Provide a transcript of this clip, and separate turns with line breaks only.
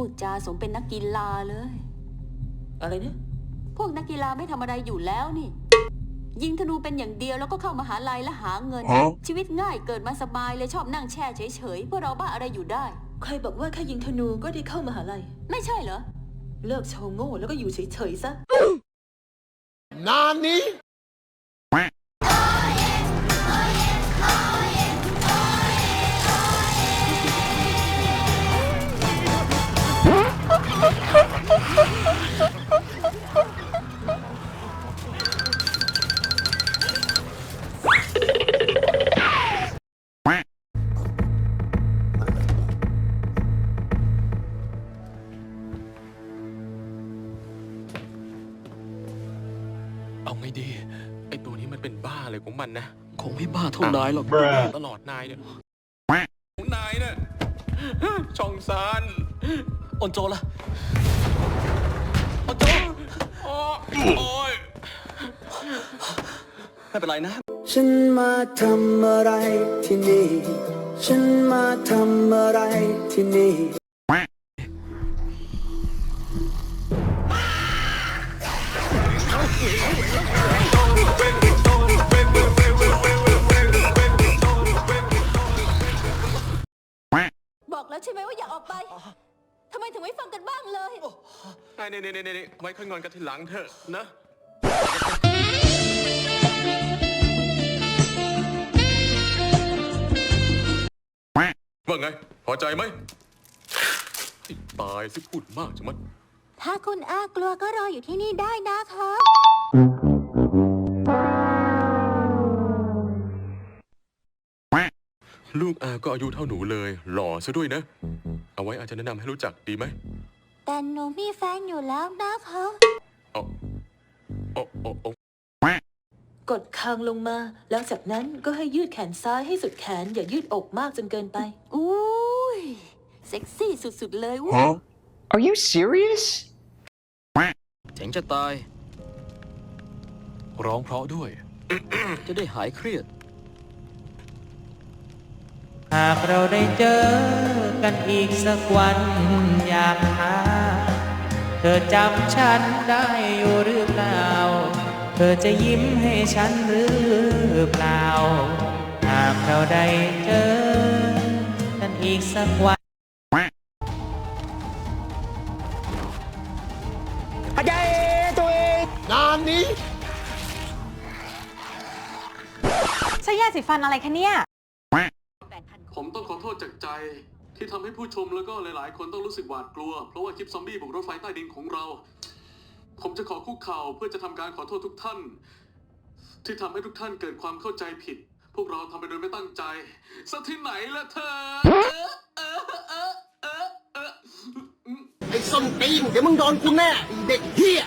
พูดจาสมเป็นนักกีฬาเลย
อะไรเนี่ย
พวกนักกีฬาไม่ทำอะไรอยู่แล้วนี่ ยิงธนูเป็นอย่างเดียวแล้วก็เข้ามหาลัยและหาเงิน
ฮะ
ชีวิตง่ายเกิดมาสบายเลยชอบนั่งแช่เฉยๆพวกเราบ้าอะไรอยู่ได้
ใครบอกว่าแค่ยิงธนูก็ได้เข้ามหาลัย
ไม่ใช่เหรอ
เลิกโชว์โง่แล้วก็อยู่เฉยๆซะ
Nani?
เอาไงดี ไอตัวนี้มันเป็นบ้าอะไรของมันนะ
คงไม่บ้าเท่านายหรอก
ตลอดนายเนี่ยของนายเนี่ยช่องซาน
ออนโจล่ะออนโจ
โอ้โอ้ย
ไม่เป็นไรนะ
ฉันมาทำอะไรที่นี่ ฉันมาทำอะไรที่นี่
บอกแล้วใช่ไหมว่าอย่าออกไป ทำไมถึงไม่ฟังกันบ้างเลย
นายเนี่ยเนี่เนี่ไว้ค่อยงอนกันทีหลังเถอะนะ ว่าไง พอใจไหมให้ตายสิพูดมากจังมัน
ถ้าคุณอากลัวก็รออยู่ที่นี่ได้นะคะ
ลูกอาก็อายุเท่าหนูเลย หล่อซะด้วยนะ เอาไว้อาจจะแนะนำให้รู้จักดีไหม
แต่หนูมีแฟนอยู่แล้วนะคะ
เอาเอาเอาเอา
กดคางลงมาแล้วจากนั้นก็ให้ยืดแขนซ้ายให้สุดแขน อย่ายืดอกมากจนเกินไป
อุ้ยเซ็กซี่สุดๆเลยวุ้
Huh?
Are you serious?
เจ๋งจะตาย ร้องเพราะด้วย จะได้หายเครียด
หากเราได้เจอกันอีกสักวันอยากหา เธอจำฉันได้อยู่หรือเปล่า เธอจะยิ้มให้ฉันหรือเปล่า หากเราได้เจอกันอีกสักวัน
Nani?
ใช้ยาสีฟันอะไรคะเนี่ย
ผมต้องขอโทษจากใจ ที่ทำให้ผู้ชมแล้วก็หลาย ๆ คนต้องรู้สึกหวาดกลัว เพราะว่าคลิปซอมบี้บุกรถไฟใต้ดินของเรา ผมจะขอคุกเข่าเพื่อจะทำการขอโทษทุกท่าน ที่ทำให้ทุกท่านเกิดความเข้าใจผิด พวกเราทำไปโดยไม่ตั้งใจสักที่ไหนละเธอเออเออเออเออเออ
ไอ้ส้นตีนเดี๋ยวมึงโดนกูแน่ไอ้เด็กเฮีย